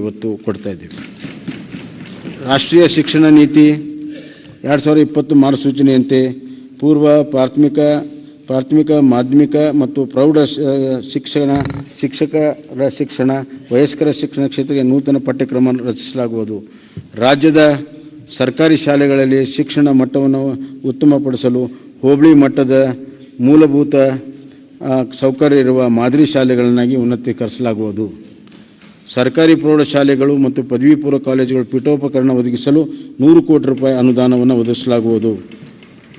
ಇವತ್ತು ಕೊಡ್ತಾ ಇದ್ದೀವಿ. ರಾಷ್ಟ್ರೀಯ ಶಿಕ್ಷಣ ನೀತಿ ಎರಡು ಸಾವಿರದ ಇಪ್ಪತ್ತು ಮಾರ್ಗಸೂಚನೆಯಂತೆ ಪೂರ್ವ ಪ್ರಾಥಮಿಕ ಪ್ರಾಥಮಿಕ, ಮಾಧ್ಯಮಿಕ ಮತ್ತು ಪ್ರೌಢ ಶಿಕ್ಷಣ, ಶಿಕ್ಷಕರ ಶಿಕ್ಷಣ, ವಯಸ್ಕರ ಶಿಕ್ಷಣ ಕ್ಷೇತ್ರಕ್ಕೆ ನೂತನ ಪಠ್ಯಕ್ರಮ ರಚಿಸಲಾಗುವುದು. ರಾಜ್ಯದ ಸರ್ಕಾರಿ ಶಾಲೆಗಳಲ್ಲಿ ಶಿಕ್ಷಣ ಮಟ್ಟವನ್ನು ಉತ್ತಮಪಡಿಸಲು ಹೋಬಳಿ ಮಟ್ಟದ ಮೂಲಭೂತ ಸೌಕರ್ಯ ಇರುವ ಮಾದರಿ ಶಾಲೆಗಳನ್ನಾಗಿ ಉನ್ನತೀಕರಿಸಲಾಗುವುದು. ಸರ್ಕಾರಿ ಪ್ರೌಢಶಾಲೆಗಳು ಮತ್ತು ಪದವಿ ಪೂರ್ವ ಕಾಲೇಜುಗಳು ಪೀಠೋಪಕರಣ ಒದಗಿಸಲು ನೂರು ಕೋಟಿ ರೂಪಾಯಿ ಅನುದಾನವನ್ನು ಒದಗಿಸಲಾಗುವುದು.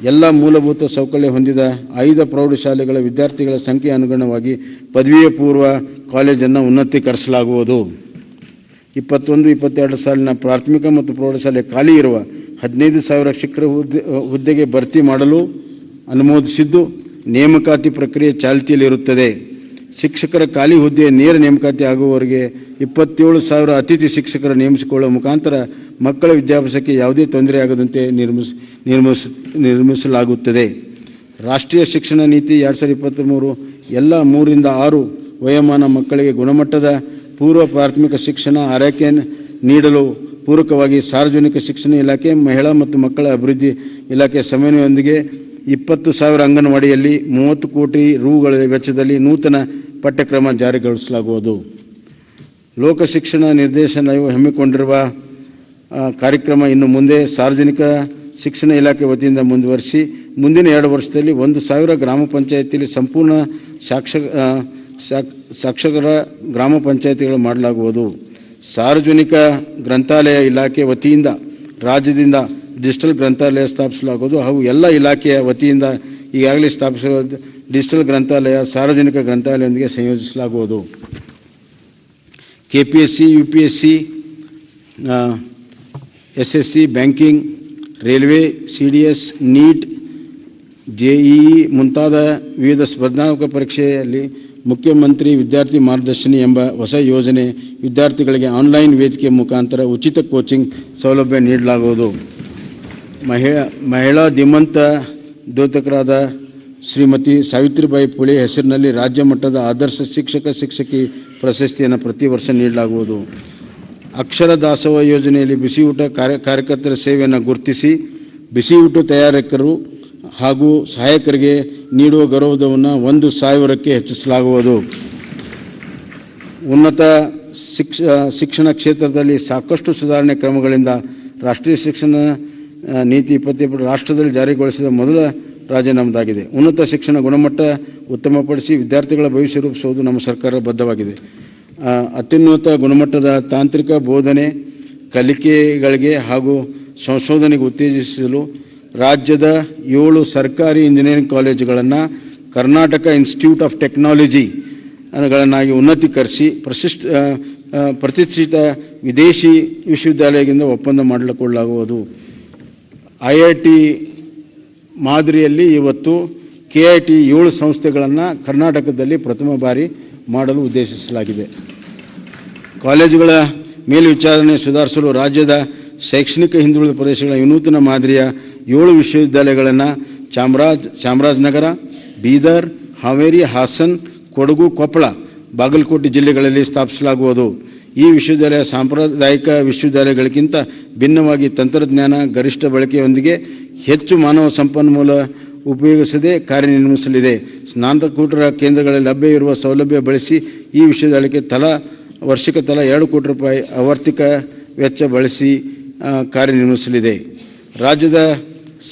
ಎಲ್ಲ ಮೂಲಭೂತ ಸೌಕರ್ಯ ಹೊಂದಿದ ಐದು ಪ್ರೌಢಶಾಲೆಗಳ ವಿದ್ಯಾರ್ಥಿಗಳ ಸಂಖ್ಯೆ ಅನುಗುಣವಾಗಿ ಪದವಿಯ ಪೂರ್ವ ಕಾಲೇಜನ್ನು ಉನ್ನತೀಕರಿಸಲಾಗುವುದು. ಇಪ್ಪತ್ತೊಂದು, ಇಪ್ಪತ್ತೆರಡು ಸಾಲಿನ ಪ್ರಾಥಮಿಕ ಮತ್ತು ಪ್ರೌಢಶಾಲೆ ಖಾಲಿ ಇರುವ ಹದಿನೈದು ಸಾವಿರ ಶಿಕ್ಷಕರ ಹುದ್ದೆ, ಹುದ್ದೆಗೆ ಭರ್ತಿ ಮಾಡಲು ಅನುಮೋದಿಸಿದ್ದು ನೇಮಕಾತಿ ಪ್ರಕ್ರಿಯೆ ಚಾಲ್ತಿಯಲ್ಲಿರುತ್ತದೆ. ಶಿಕ್ಷಕರ ಖಾಲಿ ಹುದ್ದೆ, ನೇರ ನೇಮಕಾತಿ ಆಗುವವರೆಗೆ ಇಪ್ಪತ್ತೇಳು ಸಾವಿರ ಅತಿಥಿ ಶಿಕ್ಷಕರ ನೇಮಿಸಿಕೊಳ್ಳುವ ಮುಖಾಂತರ ಮಕ್ಕಳ ವಿದ್ಯಾಭ್ಯಾಸಕ್ಕೆ ಯಾವುದೇ ತೊಂದರೆಯಾಗದಂತೆ ನಿರ್ಮಿಸ್ ನಿರ್ಮಿಸ್, ನಿರ್ಮಿಸಲಾಗುತ್ತದೆ. ರಾಷ್ಟ್ರೀಯ ಶಿಕ್ಷಣ ನೀತಿ ಎರಡು ಸಾವಿರದ ಇಪ್ಪತ್ತ್ಮೂರು ಎಲ್ಲ ಮೂರಿಂದ ಆರು ವಯೋಮಾನ ಮಕ್ಕಳಿಗೆ ಗುಣಮಟ್ಟದ ಪೂರ್ವ ಪ್ರಾಥಮಿಕ ಶಿಕ್ಷಣ ಆರೈಕೆ ನೀಡಲು ಪೂರಕವಾಗಿ ಸಾರ್ವಜನಿಕ ಶಿಕ್ಷಣ ಇಲಾಖೆ, ಮಹಿಳಾ ಮತ್ತು ಮಕ್ಕಳ ಅಭಿವೃದ್ಧಿ ಇಲಾಖೆ ಸಮನ್ವಯದೊಂದಿಗೆ ಇಪ್ಪತ್ತು ಸಾವಿರ ಅಂಗನವಾಡಿಯಲ್ಲಿ ಮೂವತ್ತು ಕೋಟಿ ರೂಗಳ ವೆಚ್ಚದಲ್ಲಿ ನೂತನ ಪಠ್ಯಕ್ರಮ ಜಾರಿಗೊಳಿಸಲಾಗುವುದು. ಲೋಕ ಶಿಕ್ಷಣ ನಿರ್ದೇಶನಾಲಯವು ಹಮ್ಮಿಕೊಂಡಿರುವ ಕಾರ್ಯಕ್ರಮ ಇನ್ನು ಮುಂದೆ ಸಾರ್ವಜನಿಕ ಶಿಕ್ಷಣ ಇಲಾಖೆ ವತಿಯಿಂದ ಮುಂದುವರಿಸಿ, ಮುಂದಿನ ಎರಡು ವರ್ಷದಲ್ಲಿ ಒಂದು ಸಾವಿರ ಗ್ರಾಮ ಪಂಚಾಯತಿಯಲ್ಲಿ ಸಂಪೂರ್ಣ ಸಾಕ್ಷ ಸಾಕ್ಷರ ಗ್ರಾಮ ಪಂಚಾಯತಿಗಳು ಮಾಡಲಾಗುವುದು. ಸಾರ್ವಜನಿಕ ಗ್ರಂಥಾಲಯ ಇಲಾಖೆ ವತಿಯಿಂದ, ರಾಜ್ಯದಿಂದ ಡಿಜಿಟಲ್ ಗ್ರಂಥಾಲಯ ಸ್ಥಾಪಿಸಲಾಗುವುದು. ಹಾಗೂ ಎಲ್ಲ ಇಲಾಖೆಯ ವತಿಯಿಂದ ಈಗಾಗಲೇ ಸ್ಥಾಪಿಸಿರುವ ಡಿಜಿಟಲ್ ಗ್ರಂಥಾಲಯ, ಸಾರ್ವಜನಿಕ ಗ್ರಂಥಾಲಯದೊಂದಿಗೆ ಸಂಯೋಜಿಸಲಾಗುವುದು. K P S C U P S C S S C banking, railway, C D S, NEET, J E ಮುಂತಾದ ವಿವಿಧ ಸ್ಪರ್ಧಾತ್ಮಕ ಪರೀಕ್ಷೆಯಲ್ಲಿ ಮುಖ್ಯಮಂತ್ರಿ, ವಿದ್ಯಾರ್ಥಿ ಮಾರ್ಗದರ್ಶಿನಿ ಎಂಬ ಹೊಸ ಯೋಜನೆ ವಿದ್ಯಾರ್ಥಿಗಳಿಗೆ ಆನ್ಲೈನ್ ವೇದಿಕೆ ಮುಖಾಂತರ ಉಚಿತ ಕೋಚಿಂಗ್ ಸೌಲಭ್ಯ ನೀಡಲಾಗುವುದು. ಮಹಿಳಾ ಮಹಿಳಾ ಧೀಮಂತ ದ್ಯೋತಕರಾದ ಶ್ರೀಮತಿ ಸಾವಿತ್ರಿಬಾಯಿ ಪುಳೆ ಹೆಸರಿನಲ್ಲಿ ರಾಜ್ಯ ಮಟ್ಟದ ಆದರ್ಶ ಶಿಕ್ಷಕ ಶಿಕ್ಷಕಿ ಪ್ರಶಸ್ತಿಯನ್ನು ಪ್ರತಿ ವರ್ಷ ನೀಡಲಾಗುವುದು. ಅಕ್ಷರ ದಾಸವ ಯೋಜನೆಯಲ್ಲಿ ಬಿಸಿಯೂಟ ಕಾರ್ಯ ಕಾರ್ಯಕರ್ತರ ಸೇವೆಯನ್ನು ಗುರುತಿಸಿ, ಬಿಸಿ ಊಟ ತಯಾರಕರು ಹಾಗೂ ಸಹಾಯಕರಿಗೆ ನೀಡುವ ಗೌರವವನ್ನು ಒಂದು ಸಾವಿರಕ್ಕೆ ಹೆಚ್ಚಿಸಲಾಗುವುದು. ಉನ್ನತ ಶಿಕ್ಷ, ಶಿಕ್ಷಣ ಕ್ಷೇತ್ರದಲ್ಲಿ ಸಾಕಷ್ಟು ಸುಧಾರಣೆ ಕ್ರಮಗಳಿಂದ ರಾಷ್ಟ್ರೀಯ ಶಿಕ್ಷಣ ನೀತಿ ಇಪ್ಪತ್ತಿಪ್ಪ ರಾಷ್ಟ್ರದಲ್ಲಿ ಜಾರಿಗೊಳಿಸಿದ ಮೊದಲ ರಾಜ್ಯ ನಮ್ಮದಾಗಿದೆ ಉನ್ನತ ಶಿಕ್ಷಣ ಗುಣಮಟ್ಟ ಉತ್ತಮಪಡಿಸಿ ವಿದ್ಯಾರ್ಥಿಗಳ ಭವಿಷ್ಯ ರೂಪಿಸುವುದು ನಮ್ಮ ಸರ್ಕಾರ ಬದ್ಧವಾಗಿದೆ. ಅತ್ಯುನ್ನತ ಗುಣಮಟ್ಟದ ತಾಂತ್ರಿಕ ಬೋಧನೆ, ಕಲಿಕೆಗಳಿಗೆ ಹಾಗೂ ಸಂಶೋಧನೆಗೆ ಉತ್ತೇಜಿಸಲು ರಾಜ್ಯದ ಏಳು ಸರ್ಕಾರಿ ಇಂಜಿನಿಯರಿಂಗ್ ಕಾಲೇಜುಗಳನ್ನು ಕರ್ನಾಟಕ ಇನ್ಸ್ಟಿಟ್ಯೂಟ್ ಆಫ್ ಟೆಕ್ನಾಲಜಿ ಗಳನ್ನಾಗಿ ಉನ್ನತೀಕರಿಸಿ ಪ್ರಶಿಷ್ಟ ಪ್ರತಿಷ್ಠಿತ ವಿದೇಶಿ ವಿಶ್ವವಿದ್ಯಾಲಯದಿಂದ ಒಪ್ಪಂದ ಮಾಡಿಕೊಳ್ಳಲಾಗುವುದು ಐ ಐ ಟಿ ಮಾದರಿಯಲ್ಲಿ ಇವತ್ತು ಕೆ ಐ ಟಿ ಏಳು ಸಂಸ್ಥೆಗಳನ್ನು ಕರ್ನಾಟಕದಲ್ಲಿ ಪ್ರಥಮ ಬಾರಿ ಮಾಡಲು ಉದ್ದೇಶಿಸಲಾಗಿದೆ. ಕಾಲೇಜುಗಳ ಮೇಲ್ವಿಚಾರಣೆ ಸುಧಾರಿಸಲು ರಾಜ್ಯದ ಶೈಕ್ಷಣಿಕ ಹಿಂದುಳಿದ ಪ್ರದೇಶಗಳ ವಿನೂತನ ಮಾದರಿಯ ಏಳು ವಿಶ್ವವಿದ್ಯಾಲಯಗಳನ್ನು ಚಾಮರಾಜ್, ಚಾಮರಾಜನಗರ, ಬೀದರ್, ಹಾವೇರಿ, ಹಾಸನ್, ಕೊಡಗು, ಕೊಪ್ಪಳ, ಬಾಗಲಕೋಟೆ ಜಿಲ್ಲೆಗಳಲ್ಲಿ ಸ್ಥಾಪಿಸಲಾಗುವುದು. ಈ ವಿಶ್ವವಿದ್ಯಾಲಯ ಸಾಂಪ್ರದಾಯಿಕ ವಿಶ್ವವಿದ್ಯಾಲಯಗಳಿಗಿಂತ ಭಿನ್ನವಾಗಿ ತಂತ್ರಜ್ಞಾನ, ಗರಿಷ್ಠ ಬಳಕೆಯೊಂದಿಗೆ ಹೆಚ್ಚು ಮಾನವ ಸಂಪನ್ಮೂಲ ಉಪಯೋಗಿಸದೆ ಕಾರ್ಯನಿರ್ವಹಿಸಲಿದೆ. ಸ್ನಾತಕೂಟರ ಕೇಂದ್ರಗಳಲ್ಲಿ ಲಭ್ಯ ಇರುವ ಸೌಲಭ್ಯ ಬಳಸಿ ಈ ವಿಶ್ವವಿದ್ಯಾಲಯಕ್ಕೆ ತಲಾ, ವರ್ಷಕ್ಕೆ ತಲಾ ಎರಡು ಕೋಟಿ ರೂಪಾಯಿ ಆವರ್ತಿಕ ವೆಚ್ಚ ಬಳಸಿ ಕಾರ್ಯನಿರ್ಮಿಸಲಿದೆ ರಾಜ್ಯದ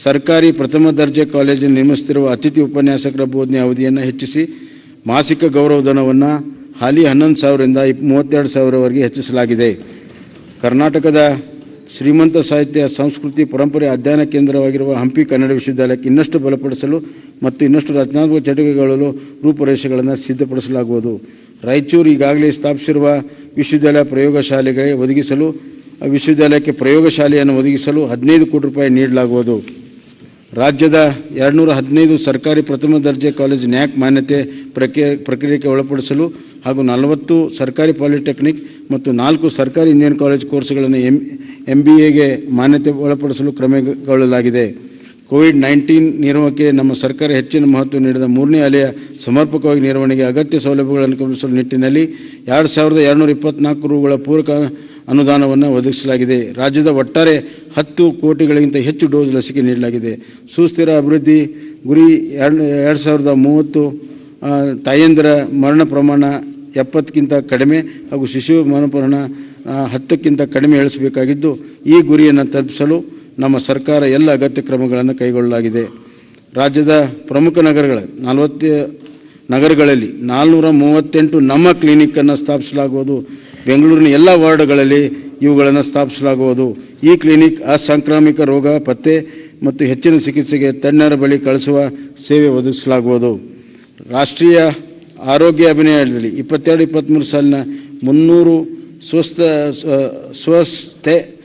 ಸರ್ಕಾರಿ ಪ್ರಥಮ ದರ್ಜೆ ಕಾಲೇಜಿನಲ್ಲಿ ನಿರ್ಮಿಸುತ್ತಿರುವ ಅತಿಥಿ ಉಪನ್ಯಾಸಕರ ಬೋಧನೆ ಅವಧಿಯನ್ನು ಹೆಚ್ಚಿಸಿ, ಮಾಸಿಕ ಗೌರವಧನವನ್ನು ಹಾಲಿ ಹನ್ನೊಂದು ಸಾವಿರದಿಂದ ಇಪ್ ಮೂವತ್ತೆರಡು ಸಾವಿರವರೆಗೆ ಹೆಚ್ಚಿಸಲಾಗಿದೆ. ಕರ್ನಾಟಕದ ಶ್ರೀಮಂತ ಸಾಹಿತ್ಯ, ಸಂಸ್ಕೃತಿ, ಪರಂಪರೆ ಅಧ್ಯಯನ ಕೇಂದ್ರವಾಗಿರುವ ಹಂಪಿ ಕನ್ನಡ ವಿಶ್ವವಿದ್ಯಾಲಯಕ್ಕೆ ಇನ್ನಷ್ಟು ಬಲಪಡಿಸಲು ಮತ್ತು ಇನ್ನಷ್ಟು ರಚನಾತ್ಮಕ ಚಟುವಟಿಕೆಗಳಲ್ಲೂ ರೂಪುರೇಷೆಗಳನ್ನು ಸಿದ್ಧಪಡಿಸಲಾಗುವುದು. ರಾಯಚೂರು ಈಗಾಗಲೇ ಸ್ಥಾಪಿಸಿರುವ ವಿಶ್ವವಿದ್ಯಾಲಯ ಪ್ರಯೋಗಶಾಲೆಗಳಿಗೆ ಒದಗಿಸಲು, ಆ ವಿಶ್ವವಿದ್ಯಾಲಯಕ್ಕೆ ಪ್ರಯೋಗಶಾಲೆಯನ್ನು ಒದಗಿಸಲು ಹದಿನೈದು ಕೋಟಿ ರೂಪಾಯಿ ನೀಡಲಾಗುವುದು. ರಾಜ್ಯದ ಎರಡುನೂರ ಹದಿನೈದು ಸರ್ಕಾರಿ ಪ್ರಥಮ ದರ್ಜೆ ಕಾಲೇಜು ನ್ಯಾಕ್ ಮಾನ್ಯತೆ ಪ್ರಕ್ರಿಯೆ, ಪ್ರಕ್ರಿಯೆಗೆ ಒಳಪಡಿಸಲು ಹಾಗೂ ನಲವತ್ತು ಸರ್ಕಾರಿ ಪಾಲಿಟೆಕ್ನಿಕ್ ಮತ್ತು ನಾಲ್ಕು ಸರ್ಕಾರಿ ಇಂಜಿನಿಯರ್ ಕಾಲೇಜ್ ಕೋರ್ಸ್ಗಳನ್ನು ಎಂ ಎಂ ಬಿ ಎಗೆ ಮಾನ್ಯತೆ ಒಳಪಡಿಸಲು ಕ್ರಮಗೊಳ್ಳಲಾಗಿದೆ. ಕೋವಿಡ್ ನೈನ್ಟೀನ್ ನಿರ್ವಹಣೆಗೆ ನಮ್ಮ ಸರ್ಕಾರ ಹೆಚ್ಚಿನ ಮಹತ್ವ ನೀಡಿದ ಮೂರನೇ ಅಲೆಯ ಸಮರ್ಪಕವಾಗಿ ನಿರ್ವಹಣೆಗೆ ಅಗತ್ಯ ಸೌಲಭ್ಯಗಳನ್ನು ಕಲ್ಪಿಸುವ ನಿಟ್ಟಿನಲ್ಲಿ ಎರಡು ಸಾವಿರದ ಎರಡುನೂರ ಇಪ್ಪತ್ನಾಲ್ಕು ರುಗಳ ಪೂರಕ ಅನುದಾನವನ್ನು ಒದಗಿಸಲಾಗಿದೆ. ರಾಜ್ಯದ ಒಟ್ಟಾರೆ ಹತ್ತು ಕೋಟಿಗಳಿಗಿಂತ ಹೆಚ್ಚು ಡೋಸ್ ಲಸಿಕೆ ನೀಡಲಾಗಿದೆ. ಸುಸ್ಥಿರ ಅಭಿವೃದ್ಧಿ, ಗುರಿ ಎರಡು ಎರಡು ಸಾವಿರದ ಮೂವತ್ತು ತಾಯಂದಿರ ಮರಣ ಪ್ರಮಾಣ ಎಪ್ಪತ್ತಕ್ಕಿಂತ ಕಡಿಮೆ ಹಾಗೂ ಶಿಶು ಮನಪೂರ್ಣ ಹತ್ತಕ್ಕಿಂತ ಕಡಿಮೆ ಇಳಿಸಬೇಕಾಗಿದ್ದು ಈ ಗುರಿಯನ್ನು ತಲುಪಿಸಲು ನಮ್ಮ ಸರ್ಕಾರ ಎಲ್ಲ ಅಗತ್ಯ ಕ್ರಮಗಳನ್ನು ಕೈಗೊಳ್ಳಲಾಗಿದೆ. ರಾಜ್ಯದ ಪ್ರಮುಖ ನಗರಗಳ, ನಲವತ್ತು, ನಗರಗಳಲ್ಲಿ ನಾಲ್ನೂರ ಮೂವತ್ತೆಂಟು ನಮ್ಮ ಕ್ಲಿನಿಕ್ಕನ್ನು ಸ್ಥಾಪಿಸಲಾಗುವುದು. ಬೆಂಗಳೂರಿನ ಎಲ್ಲ ವಾರ್ಡ್ಗಳಲ್ಲಿ ಇವುಗಳನ್ನು ಸ್ಥಾಪಿಸಲಾಗುವುದು. ಈ ಕ್ಲಿನಿಕ್ ಅಸಾಂಕ್ರಾಮಿಕ ರೋಗ, ಪತ್ತೆ ಮತ್ತು ಹೆಚ್ಚಿನ ಚಿಕಿತ್ಸೆಗೆ ತಜ್ಞರ ಬಳಿ ಕಳಿಸುವ ಸೇವೆ ಒದಗಿಸಲಾಗುವುದು. ರಾಷ್ಟ್ರೀಯ ಆರೋಗ್ಯ ಅಭಿನಯದಲ್ಲಿ ಇಪ್ಪತ್ತೆರಡು, ಇಪ್ಪತ್ತ್ಮೂರು ಸಾಲಿನ ಮುನ್ನೂರು ಸ್ವಸ್ಥ ಸ್ವ- ಸ್ವಸ್ಥೆ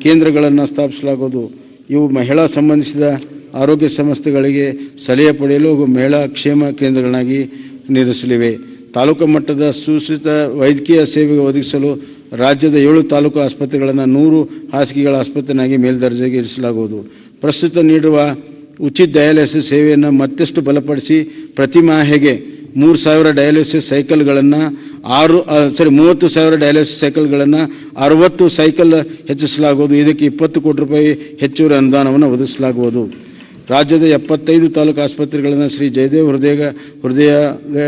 ಕೇಂದ್ರಗಳನ್ನು ಸ್ಥಾಪಿಸಲಾಗುವುದು ಇವು ಮಹಿಳಾ ಸಂಬಂಧಿಸಿದ ಆರೋಗ್ಯ ಸಂಸ್ಥೆಗಳಿಗೆ ಸಲಹೆ ಪಡೆಯಲು ಹಾಗೂ ಮಹಿಳಾ ಕ್ಷೇಮ ಕೇಂದ್ರಗಳನ್ನಾಗಿ ನಿರ್ಮಿಸಲಿವೆ ತಾಲೂಕು ಮಟ್ಟದ ಸೂಚಿತ ವೈದ್ಯಕೀಯ ಸೇವೆಗೆ ಒದಗಿಸಲು ರಾಜ್ಯದ ಏಳು ತಾಲೂಕು ಆಸ್ಪತ್ರೆಗಳನ್ನು ನೂರು ಹಾಸಿಗೆಗಳ ಆಸ್ಪತ್ರೆಯಾಗಿ ಮೇಲ್ದರ್ಜೆಗೆ ಇರಿಸಲಾಗುವುದು. ಪ್ರಸ್ತುತ ನೀಡುವ ಉಚಿತ ಡಯಾಲಿಸಿಸ್ ಸೇವೆಯನ್ನು ಮತ್ತಷ್ಟು ಬಲಪಡಿಸಿ ಪ್ರತಿ ಮಾಹೆಗೆ ಮೂರು ಸಾವಿರ ಡಯಾಲಿಸಿಸ್ ಸೈಕಲ್ಗಳನ್ನು, ಆರು ಸಾರಿ ಮೂವತ್ತು ಸಾವಿರ ಡಯಾಲಿಸಿಸ್ ಸೈಕಲ್ಗಳನ್ನು ಅರವತ್ತು ಸೈಕಲ್ ಹೆಚ್ಚಿಸಲಾಗುವುದು. ಇದಕ್ಕೆ ಇಪ್ಪತ್ತು ಕೋಟಿ ರೂಪಾಯಿ ಹೆಚ್ಚುವರಿ ಅನುದಾನವನ್ನು ಒದಗಿಸಲಾಗುವುದು. ರಾಜ್ಯದ ಎಪ್ಪತ್ತೈದು ತಾಲೂಕು ಆಸ್ಪತ್ರೆಗಳನ್ನು ಶ್ರೀ ಜಯದೇವ್ ಹೃದಯ ಹೃದಯ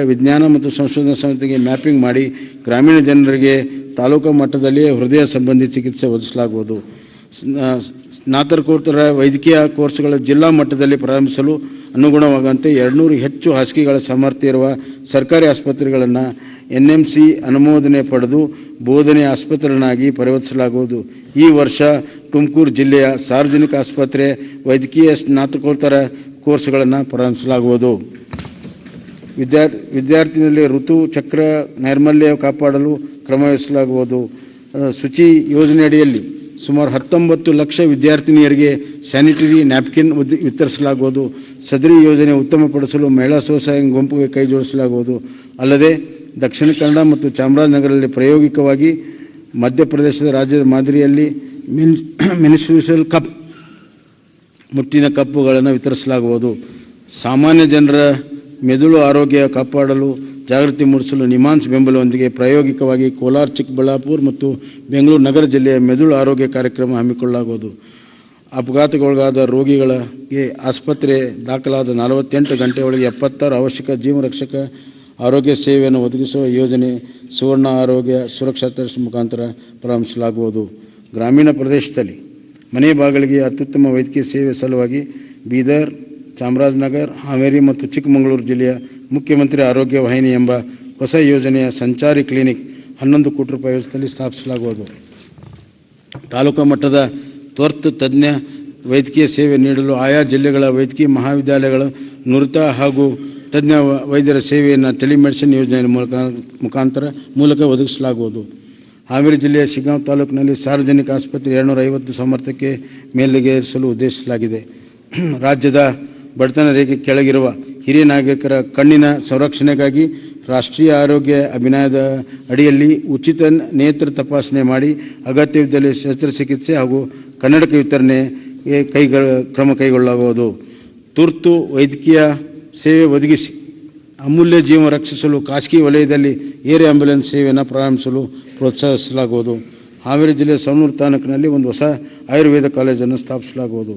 ವಿಜ್ಞಾನ ಮತ್ತು ಸಂಶೋಧನಾ ಸಂಸ್ಥೆಗೆ ಮ್ಯಾಪಿಂಗ್ ಮಾಡಿ ಗ್ರಾಮೀಣ ಜನರಿಗೆ ತಾಲೂಕು ಮಟ್ಟದಲ್ಲಿ ಹೃದಯ ಸಂಬಂಧಿ ಚಿಕಿತ್ಸೆ ಒದಗಿಸಲಾಗುವುದು. ಸ್ನ- ಸ್ನಾತಕೋತ್ತರ ವೈದ್ಯಕೀಯ ಕೋರ್ಸ್ಗಳ ಜಿಲ್ಲಾ ಮಟ್ಟದಲ್ಲಿ ಪ್ರಾರಂಭಿಸಲು ಅನುಗುಣವಾಗುವಂತೆ ಎರಡುನೂರು ಹೆಚ್ಚು ಹಾಸಿಗೆಗಳ ಸಾಮರ್ಥ್ಯ ಇರುವ ಸರ್ಕಾರಿ ಆಸ್ಪತ್ರೆಗಳನ್ನು ಎನ್ ಎಂ ಸಿ ಅನುಮೋದನೆ ಪಡೆದು ಬೋಧನೆ ಆಸ್ಪತ್ರೆಗಳನ್ನಾಗಿ ಪರಿವರ್ತಿಸಲಾಗುವುದು. ಈ ವರ್ಷ ತುಮಕೂರು ಜಿಲ್ಲೆಯ ಸಾರ್ವಜನಿಕ ಆಸ್ಪತ್ರೆ ವೈದ್ಯಕೀಯ ಸ್ನಾತಕೋತ್ತರ ಕೋರ್ಸ್ಗಳನ್ನು ಪ್ರಾರಂಭಿಸಲಾಗುವುದು. ವಿದ್ಯಾರ್ಥಿ ವಿದ್ಯಾರ್ಥಿನಲ್ಲಿ ಋತು ಚಕ್ರ ನೈರ್ಮಲ್ಯ ಕಾಪಾಡಲು ಕ್ರಮವಹಿಸಲಾಗುವುದು ವಹಿಸಲಾಗುವುದು. ಶುಚಿ ಯೋಜನೆಯಡಿಯಲ್ಲಿ ಸುಮಾರು ಹತ್ತೊಂಬತ್ತು ಲಕ್ಷ ವಿದ್ಯಾರ್ಥಿನಿಯರಿಗೆ ಸ್ಯಾನಿಟರಿ, ನ್ಯಾಪ್ಕಿನ್ ವಿತರಿಸಲಾಗುವುದು. ಸದರಿ ಯೋಜನೆ ಉತ್ತಮಪಡಿಸಲು ಮಹಿಳಾ ಸ್ವಸಹಾಯ ಗುಂಪಿಗೆ ಕೈ ಜೋಡಿಸಲಾಗುವುದು. ಅಲ್ಲದೆ, ದಕ್ಷಿಣ ಕನ್ನಡ ಮತ್ತು ಚಾಮರಾಜನಗರದಲ್ಲಿ ಪ್ರಾಯೋಗಿಕವಾಗಿ ಮಧ್ಯಪ್ರದೇಶದ ರಾಜ್ಯದ ಮಾದರಿಯಲ್ಲಿ ಮಿನ್ ಕಪ್, ಮುಟ್ಟಿನ ಕಪ್ಪುಗಳನ್ನು ವಿತರಿಸಲಾಗುವುದು. ಸಾಮಾನ್ಯ ಜನರ ಮೆದುಳು ಆರೋಗ್ಯ ಕಾಪಾಡಲು, ಜಾಗೃತಿ ಮೂಡಿಸಲು ನಿಮಾನ್ಸ್ ಬೆಂಬಲದೊಂದಿಗೆ ಪ್ರಾಯೋಗಿಕವಾಗಿ ಕೋಲಾರ, ಚಿಕ್ಕಬಳ್ಳಾಪುರ ಮತ್ತು ಬೆಂಗಳೂರು ನಗರ ಜಿಲ್ಲೆಯ ಮೆದುಳು ಆರೋಗ್ಯ ಕಾರ್ಯಕ್ರಮ ಹಮ್ಮಿಕೊಳ್ಳಲಾಗುವುದು. ಅಪಘಾತಕ್ಕೊಳಗಾದ ರೋಗಿಗಳಿಗೆ ಆಸ್ಪತ್ರೆ ದಾಖಲಾದ ನಲವತ್ತೆಂಟು ಗಂಟೆ ಒಳಗೆ ಎಪ್ಪತ್ತಾರು ಅವಶ್ಯಕ ಜೀವರಕ್ಷಕ ಆರೋಗ್ಯ ಸೇವೆಯನ್ನು ಒದಗಿಸುವ ಯೋಜನೆ ಸುವರ್ಣ ಆರೋಗ್ಯ ಸುರಕ್ಷಾ ಟ್ರಸ್ಟ್ ಮುಖಾಂತರ ಪ್ರಾರಂಭಿಸಲಾಗುವುದು. ಗ್ರಾಮೀಣ ಪ್ರದೇಶದಲ್ಲಿ ಮನೆ ಬಾಗಿಲಿಗೆ ಅತ್ಯುತ್ತಮ ವೈದ್ಯಕೀಯ ಸೇವೆ ಸಲುವಾಗಿ ಬೀದರ್, ಚಾಮರಾಜನಗರ, ಹಾವೇರಿ ಮತ್ತು ಚಿಕ್ಕಮಗಳೂರು ಜಿಲ್ಲೆಯ ಮುಖ್ಯಮಂತ್ರಿ ಆರೋಗ್ಯ ವಾಹಿನಿ ಎಂಬ ಹೊಸ ಯೋಜನೆಯ ಸಂಚಾರಿ ಕ್ಲಿನಿಕ್ ಹನ್ನೊಂದು ಕೋಟಿ ರೂಪಾಯಿ ವೆಚ್ಚದಲ್ಲಿ ಸ್ಥಾಪಿಸಲಾಗುವುದು. ತಾಲೂಕು ಮಟ್ಟದ ತ್ವರ್ತ ತಜ್ಞ ವೈದ್ಯಕೀಯ ಸೇವೆ ನೀಡಲು ಆಯಾ ಜಿಲ್ಲೆಗಳ ವೈದ್ಯಕೀಯ ಮಹಾವಿದ್ಯಾಲಯಗಳು ನುರಿತ ಹಾಗೂ ತಜ್ಞ ವೈದ್ಯರ ಸೇವೆಯನ್ನು ಟೆಲಿಮೆಡಿಸಿನ್ ಯೋಜನೆಯ ಮೂಲಕ ಮುಖಾಂತರ ಮೂಲಕ ಒದಗಿಸಲಾಗುವುದು. ಹಾವೇರಿ ಜಿಲ್ಲೆಯ ಶಿಗ್ಗಾಂವ್ ತಾಲೂಕಿನಲ್ಲಿ ಸಾರ್ವಜನಿಕ ಆಸ್ಪತ್ರೆ ಎರಡುನೂರ ಐವತ್ತು ಸಾಮರ್ಥ್ಯಕ್ಕೆ ಮೇಲ್ಗೇರಿಸಲು ಉದ್ದೇಶಿಸಲಾಗಿದೆ. ರಾಜ್ಯದ ಬಡತನ ರೇಖೆ ಕೆಳಗಿರುವ ಹಿರಿಯ ನಾಗರಿಕರ ಕಣ್ಣಿನ ಸಂರಕ್ಷಣೆಗಾಗಿ ರಾಷ್ಟ್ರೀಯ ಆರೋಗ್ಯ ಅಭಿನಯದ ಅಡಿಯಲ್ಲಿ ಉಚಿತ ನೇತ್ರ ತಪಾಸಣೆ ಮಾಡಿ ಅಗತ್ಯವಿದ್ದಲ್ಲಿ ಶಸ್ತ್ರಚಿಕಿತ್ಸೆ ಹಾಗೂ ಕನ್ನಡಕ ವಿತರಣೆ ಕೈಗೊಳ್ಳ ಕ್ರಮ ಕೈಗೊಳ್ಳಬಹುದು ತುರ್ತು ವೈದ್ಯಕೀಯ ಸೇವೆ ಒದಗಿಸಿ ಅಮೂಲ್ಯ ಜೀವ ರಕ್ಷಿಸಲು ಖಾಸಗಿ ವಲಯದಲ್ಲಿ ಏರ್ ಆ್ಯಂಬುಲೆನ್ಸ್ ಸೇವೆಯನ್ನು ಪ್ರಾರಂಭಿಸಲು ಪ್ರೋತ್ಸಾಹಿಸಲಾಗುವುದು. ಹಾವೇರಿ ಜಿಲ್ಲೆಯ ಸವಣೂರು ತಾಲೂಕಿನಲ್ಲಿ ಒಂದು ಹೊಸ ಆಯುರ್ವೇದ ಕಾಲೇಜನ್ನು ಸ್ಥಾಪಿಸಲಾಗುವುದು.